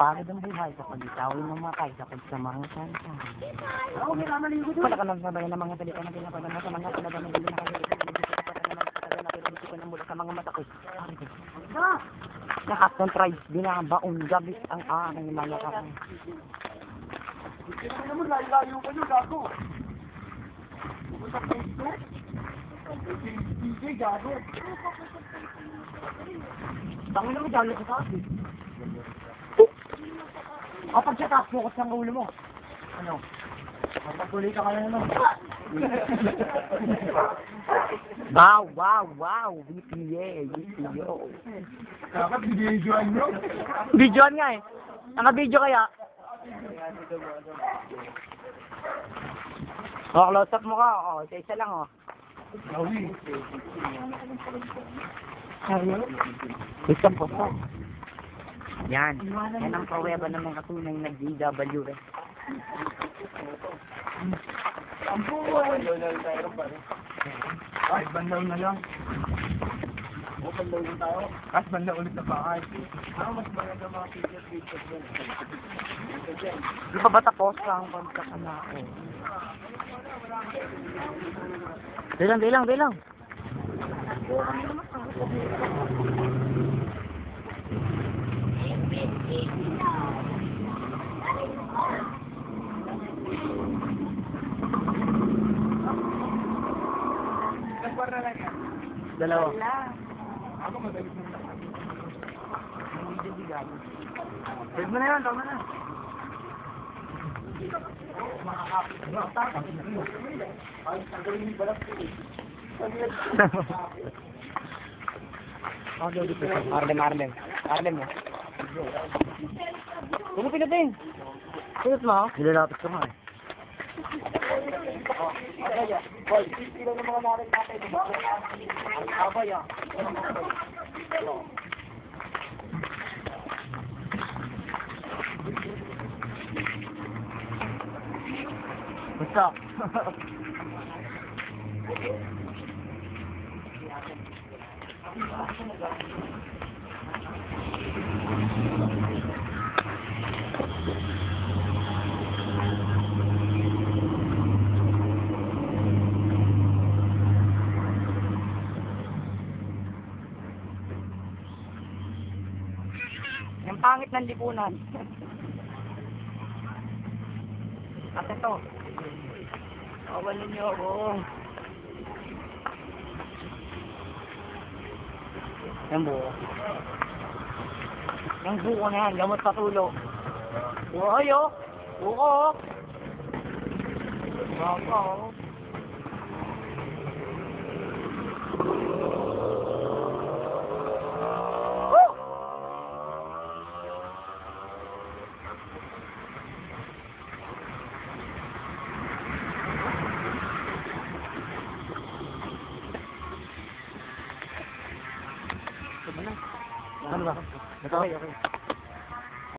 Mapagod ang buhay kapag ikaw ay mamatay kapag sa mga kanta. Oo, may namaligo doon. Wala ka lang sabay ng mga salita na pinapadama sa mga talaga ng pa na mula sa mga mata ko. Tribes binabaon gabi ang aking mga kapang. Ito naman, layo-layo ko nyo, gago. Pumunta ka ito. DJ, gago. Tangin naman sa eh. Kapag siya taas, focus ang ulo mo. Ano? Kapag ka ka na naman. wow, wow, wow. VPA, VPO. Dapat binidyoan nyo. Videoan nga eh. Naka-video kaya? Oh, close up mo ka. Oh, isa-isa lang oh. Gawi. Ayun. Isang po po. Yan. Yan ang pruweba ng mga tunay na GWS. Ang buhay. Kahit bandaw na lang. O, bandaw na tayo. Kahit bandaw ulit na bahay. Ano mas maganda mga pictures pictures yan? Di pa ba tapos ang kontak na ako? Bilang, bilang, bilang. Nagbar na lang yan. Dalawa. Ako madalit na lang. Save mo na yan, tama na. Arlem, Arlem. Arlem mo. Ano pinutin? Pinut mo? Nilalapit eh. Ng mga natin. Ang abay ah. Basta. Yung pangit ng lipunan. At ito. Awalan niyo ako. Yung buo. Yung buo na yan, gamot sa tulo. Buo yo. Buo. Buo. Woo! Ano ba? Okay, okay.